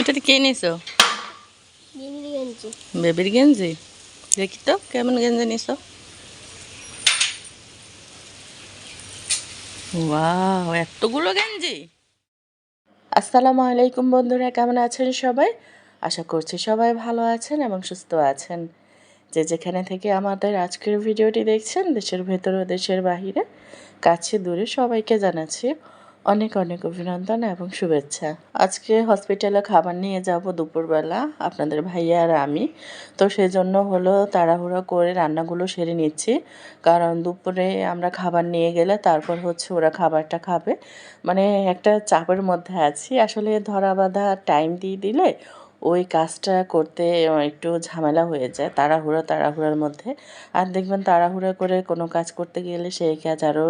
এটাতে কে নিছো? বেবির গেঞ্জি? দেখি তো কেমন গেঞ্জি নিছো? ওয়াও এতগুলো গেঞ্জি! আসসালামু আলাইকুম বন্ধুরা কেমন আছেন সবাই? আশা করছি সবাই ভালো আছেন এবং সুস্থ আছেন। যে যেখানে থেকে আমাদের আজকের ভিডিওটি দেখছেন দেশের ভেতর ও দেশের বাহিরে কাছে দূরে সবাইকে জানাচ্ছি অনেক অনেক অভিনন্দন এবং শুভেচ্ছা। আজকে হসপিটালে খাবার নিয়ে যাব দুপুরবেলা, আপনাদের ভাইয়া আর আমি। তো সেজন্য হলো তাড়াহুড়ো করে রান্নাগুলো সেরে নিচ্ছি। কারণ দুপুরে আমরা খাবার নিয়ে গেলে তারপর হচ্ছে ওরা খাবারটা খাবে। মানে একটা চাপের মধ্যে আছি। আসলে ধরা বাঁধা টাইম দিয়ে দিলে ওই কাজটা করতে একটু ঝামেলা হয়ে যায় তাড়াহুড়ো তাড়াহুড়োর মধ্যে। আর দেখবেন তাড়াহুড়ো করে কোনো কাজ করতে গেলে সেই কাজ আরও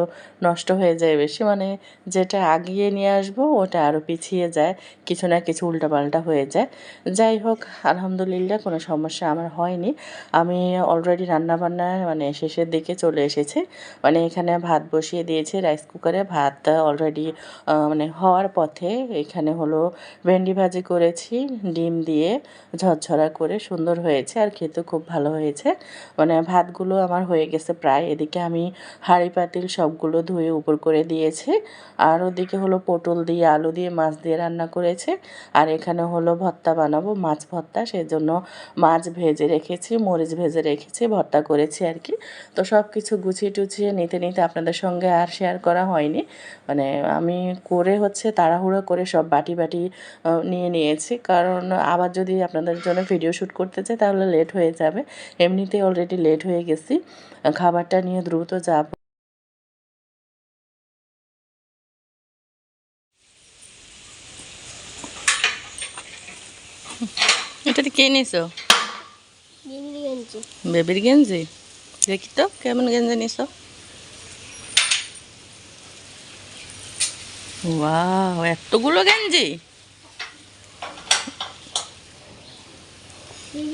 নষ্ট হয়ে যায় বেশি। মানে যেটা আগিয়ে নিয়ে আসব, ওটা আরও পিছিয়ে যায়, কিছু না কিছু উল্টাপাল্টা হয়ে যায়। যাই হোক, আলহামদুলিল্লাহ কোনো সমস্যা আমার হয়নি। আমি অলরেডি রান্নাবান্না মানে শেষের দিকে চলে এসেছি। মানে এখানে ভাত বসিয়ে দিয়েছি রাইস কুকারে ভাত অলরেডি মানে হওয়ার পথে এখানে হলো ভেন্ডি ভাজি করেছি, ডিম দিয়ে ঝরঝরা করে সুন্দর হয়েছে আর খেতে খুব ভালো হয়েছে। মানে ভাতগুলো আমার হয়ে গেছে প্রায়। এদিকে আমি হাঁড়ি পাতিল সবগুলো ধুয়ে উপর করে দিয়েছি। আর ওদিকে হলো পটল দিয়ে, আলু দিয়ে, মাছ দিয়ে রান্না করেছে। আর এখানে হলো ভর্তা বানাবো, মাছ ভর্তা। সেই জন্য মাছ ভেজে রেখেছি, মরিচ ভেজে রেখেছি, ভর্তা করেছি আর কি। তো সব কিছু গুছিয়ে টুছিয়ে নিতে নিতে আপনাদের সঙ্গে আর শেয়ার করা হয়নি। মানে আমি করে হচ্ছে তাড়াহুড়ো করে সব বাটি বাটি নিয়ে নিয়েছি। কারণ আবার যদি আপনাদের জন্য ভিডিও শ্যুট করতে চাই তাহলে লেট হয়ে যাবে। এমনিতেই অলরেডি লেট হয়ে গেছি। খাবারটা নিয়ে দ্রুত যাব। এটাতে কে নিছো? বেবির গেঞ্জি? দেখি তো কেমন গেঞ্জি নিছো? ওয়াও এতগুলো গেঞ্জি গেঞ্জিতে একটা গাছের মধ্যে এই গেঞ্জিগুলো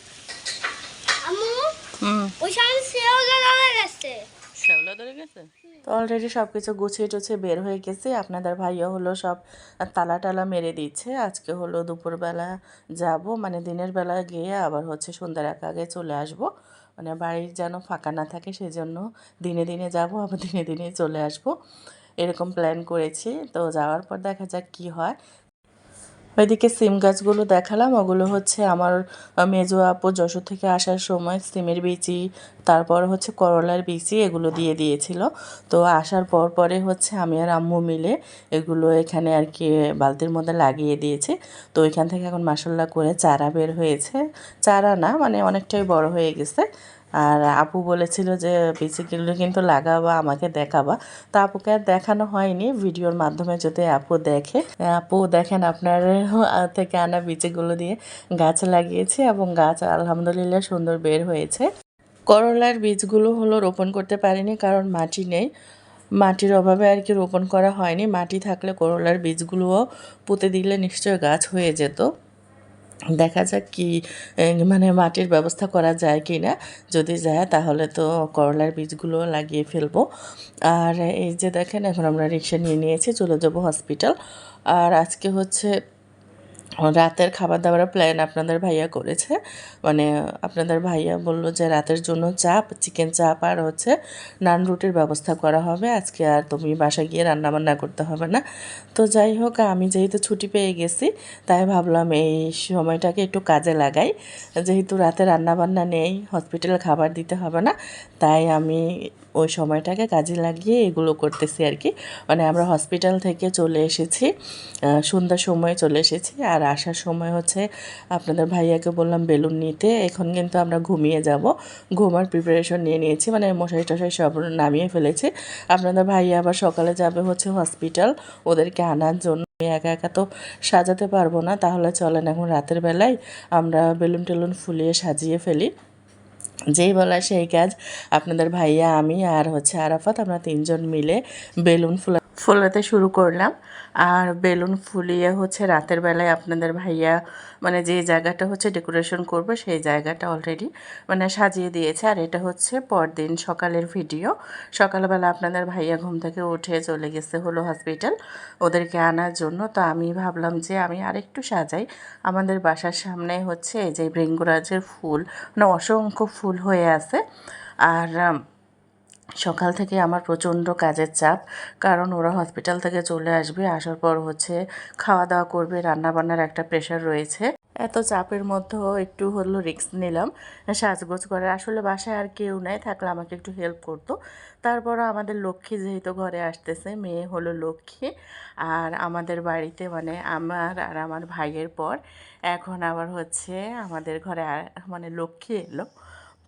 ওই সামনে সেওগুলো দেওয়া গেছে। শ্যাওলা ধরে গেছে? তো অলরেডি সব কিছু গুছিয়ে টুছিয়ে বের হয়ে গেছে। আপনাদের ভাইও হলো সব তালা টালা মেরে দিচ্ছে। আজকে হলো দুপুরবেলা যাব মানে দিনের বেলা গিয়ে আবার হচ্ছে সন্ধ্যার এক আগে চলে আসব। মানে বাড়ির যেন ফাঁকা না থাকে সেই জন্য দিনে দিনে যাব আবার দিনে দিনে চলে আসব। এরকম প্ল্যান করেছি। তো যাওয়ার পর দেখা যাক কি হয়। ওইদিকে সিম গাছগুলো দেখালাম, ওগুলো হচ্ছে আমার মেজো আপু যশোর থেকে আসার সময় সিমের বিচি, তারপর হচ্ছে করলার বিচি এগুলো দিয়ে দিয়েছিল। তো আসার পর পরে হচ্ছে আমি আর আম্মু মিলে এগুলো এখানে আর কি বালতির মধ্যে লাগিয়ে দিয়েছি। তো ওইখান থেকে এখন মাসাল্লা করে চারা বের হয়েছে। চারা না মানে অনেকটাই বড় হয়ে গেছে। আর আপু বলেছিল যে বিচিগুলো কিন্তু লাগাবা, আমাকে দেখাবা। তো আপুকে আর দেখানো হয়নি ভিডিওর মাধ্যমে যদি আপু দেখে। আপু দেখেন আপনার থেকে আনা বিচিগুলো দিয়ে গাছ লাগিয়েছি এবং গাছ আলহামদুলিল্লাহ সুন্দর বের হয়েছে। করলার বীজগুলো হলো রোপণ করতে পারিনি কারণ মাটি নেই। মাটির অভাবে আর কি রোপণ করা হয়নি। মাটি থাকলে করলার বীজগুলোও পুঁতে দিলে নিশ্চয় গাছ হয়ে যেত। দেখা যাক কি মানে মাটির ব্যবস্থা করা যায় কি না যদি যায়, তাহলে তো করলার বীজগুলো লাগিয়ে ফেলব। আর এই যে দেখেন, এখন আমরা রিক্সা নিয়ে নিয়েছি, চলে যাব হসপিটাল আর আজকে হচ্ছে রাতের খাবার দাবারের প্ল্যান আপনাদের ভাইয়া করেছে। মানে আপনাদের ভাইয়া বলল যে রাতের জন্য চাপ চিকেন চাপ আর হচ্ছে নান রুটির ব্যবস্থা করা হবে। আজকে আর তুমি বাসা গিয়ে রান্না বান্না করতে হবে না। তো যাই হোক, আমি যেহেতু ছুটি পেয়ে গেছি, তাই ভাবলাম এই সময়টাকে একটু কাজে লাগাই। যেহেতু রাতে রান্না বান্না নেই হসপিটালে খাবার দিতে হবে না, তাই আমি ওই সময়টাকে কাজে লাগিয়ে এগুলো করতেছি আর কি। মানে আমরা হসপিটাল থেকে চলে এসেছি সন্ধ্যার সময় চলে এসেছি। আর আসার সময় হচ্ছে আপনাদের ভাইয়াকে বললাম বেলুন নিতে, এখন কিন্তু আমরা ঘুমিয়ে যাব। ঘুমার প্রিপারেশন নিয়ে নিয়েছি মানে মশারি টশারি সব নামিয়ে ফেলেছি। আপনাদের ভাইয়া আবার সকালে যাবে হচ্ছে হসপিটাল ওদেরকে আনার জন্য একা একা তো সাজাতে পারব না। তাহলে চলেন এখন রাতের বেলায় আমরা বেলুন টেলুন ফুলিয়ে সাজিয়ে ফেলি। যেই বলা সেই কাজ। আপনাদের ভাইয়া, আমি আর হচ্ছে আরাফাত, আমরা তিনজন মিলে বেলুন ফুলা ফোলাতে শুরু করলাম। আর বেলুন ফুলিয়ে হচ্ছে রাতের বেলায় আপনাদের ভাইয়া মানে যে জায়গাটা হচ্ছে ডেকোরেশন করব সেই জায়গাটা অলরেডি মানে সাজিয়ে দিয়েছে। আর এটা হচ্ছে পরদিন সকালের ভিডিও। সকালবেলা আপনাদের ভাইয়া ঘুম থেকে উঠে চলে গেছে হলো হসপিটাল ওদেরকে আনার জন্য। তো আমি ভাবলাম যে আমি আরেকটু সাজাই। আমাদের বাসার সামনে হচ্ছে এই যে ভৃঙ্গরাজের ফুল মানে অসংখ্য ফুল হয়ে আছে। আর সকাল থেকে আমার প্রচণ্ড কাজের চাপ, কারণ ওরা হসপিটাল থেকে চলে আসবে, আসার পর হচ্ছে খাওয়া দাওয়া করবে রান্না বান্নার একটা প্রেশার রয়েছে। এত চাপের মধ্যেও একটু হলো রিস্ক নিলাম, সাজগোজ করে। আসলে বাসায় আর কেউ নেই, থাকলে আমাকে একটু হেল্প করতো। তারপরও আমাদের লক্ষ্মী যেহেতু ঘরে আসতেছে, মেয়ে হলো লক্ষ্মী। আর আমাদের বাড়িতে মানে আমার আর আমার ভাইয়ের পর, এখন আবার হচ্ছে আমাদের ঘরে মানে লক্ষ্মী এলো।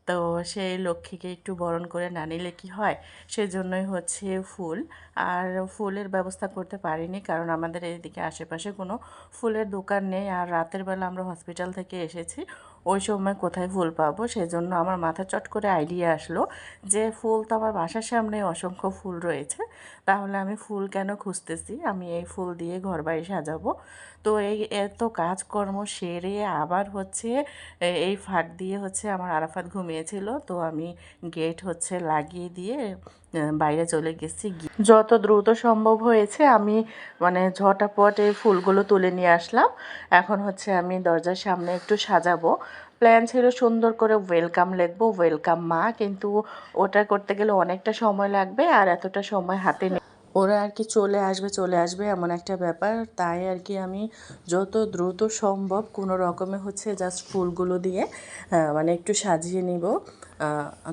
তো সেই লক্ষ্মীকে একটু বরণ করে না নিলে কি হয়? সেজন্যই হচ্ছে ফুল। আর ফুলের ব্যবস্থা করতে পারিনি কারণ আমাদের এদিকে আশেপাশে কোনো ফুলের দোকান নেই। আর রাতের বেলা আমরা হসপিটাল থেকে এসেছি। ওই সময় কোথায় ফুল পাবো? সেই জন্য আমার মাথা চট করে আইডিয়া আসলো যে ফুল তো আমার বাসার সামনে অসংখ্য ফুল রয়েছে। তাহলে আমি ফুল কেন খুঁজতেছি? আমি এই ফুল দিয়ে ঘর বাড়ি সাজাবো। তো এই এত কাজকর্ম সেরে আবার হচ্ছে এই ফাঁক দিয়ে হচ্ছে আমার আরাফাত ঘুমিয়েছিল। তো আমি গেট হচ্ছে লাগিয়ে দিয়ে বাইরে চলে গেছি। যত দ্রুত সম্ভব হয়েছে আমি মানে ঝটাপট এই ফুলগুলো তুলে নিয়ে আসলাম। এখন হচ্ছে আমি দরজার সামনে একটু সাজাবো। প্ল্যান ছিল সুন্দর করে ওয়েলকাম লিখব, ওয়েলকাম মা, কিন্তু ওটা করতে গেলে অনেকটা সময় লাগবে আর এতটা সময় হাতে নেই। ওরা আর কি চলে আসবে চলে আসবে এমন একটা ব্যাপার। তাই আর কি আমি যত দ্রুত সম্ভব কোনো রকমে হচ্ছে জাস্ট ফুলগুলো দিয়ে মানে একটু সাজিয়ে নিব।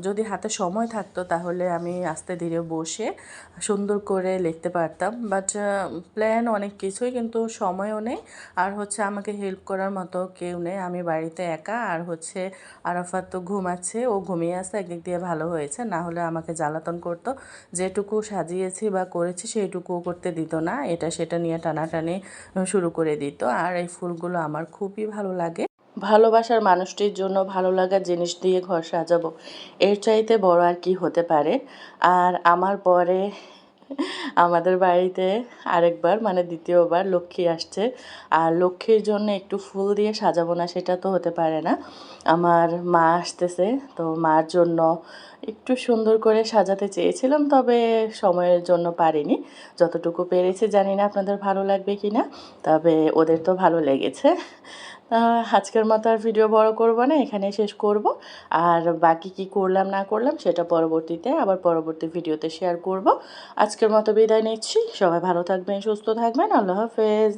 যদি হাতে সময় থাকতো তাহলে আমি আস্তে ধীরে বসে সুন্দর করে লিখতে পারতাম। বাট প্ল্যান অনেক কিছুই কিন্তু সময়ও নেই। আর হচ্ছে আমাকে হেল্প করার মতো কেউ নেই। আমি বাড়িতে একা। আর হচ্ছে আরাফাত তো ঘুমাচ্ছে। ও ঘুমিয়ে আসছে একদিক দিয়ে ভালো হয়েছে। না হলে আমাকে জ্বালাতন করতো। যেটুকু সাজিয়েছি বা করেছি সেইটুকুও করতে দিত না। এটা সেটা নিয়ে টানাটানি শুরু করে দিত। আর এই ফুলগুলো আমার খুবই ভালো লাগে। ভালোবাসার মানুষটির জন্য ভালো লাগার জিনিস দিয়ে ঘর সাজাবো। এর চাইতে বড় আর কি হতে পারে? আর আমার পরে আমাদের বাড়িতে আরেকবার মানে দ্বিতীয়বার লক্ষ্মী আসছে। আর লক্ষ্মীর জন্য একটু ফুল দিয়ে সাজাবো না, সেটা তো হতে পারে না। আমার মা আসতেছে, তো মার জন্য একটু সুন্দর করে সাজাতে চেয়েছিলাম, তবে সময়ের জন্য পারিনি। যতটুকু পেরেছি জানি না আপনাদের ভালো লাগবে কি না তবে ওদের তো ভালো লেগেছে। আজকের মতো আর ভিডিও বড় করব না এখানে শেষ করব। আর বাকি কি করলাম, না করলাম, সেটা পরবর্তীতে, আবার পরবর্তী ভিডিওতে শেয়ার করব। আজকের মতো বিদায় নিচ্ছি। সবাই ভালো থাকবেন, সুস্থ থাকবেন। আল্লাহ হাফেজ।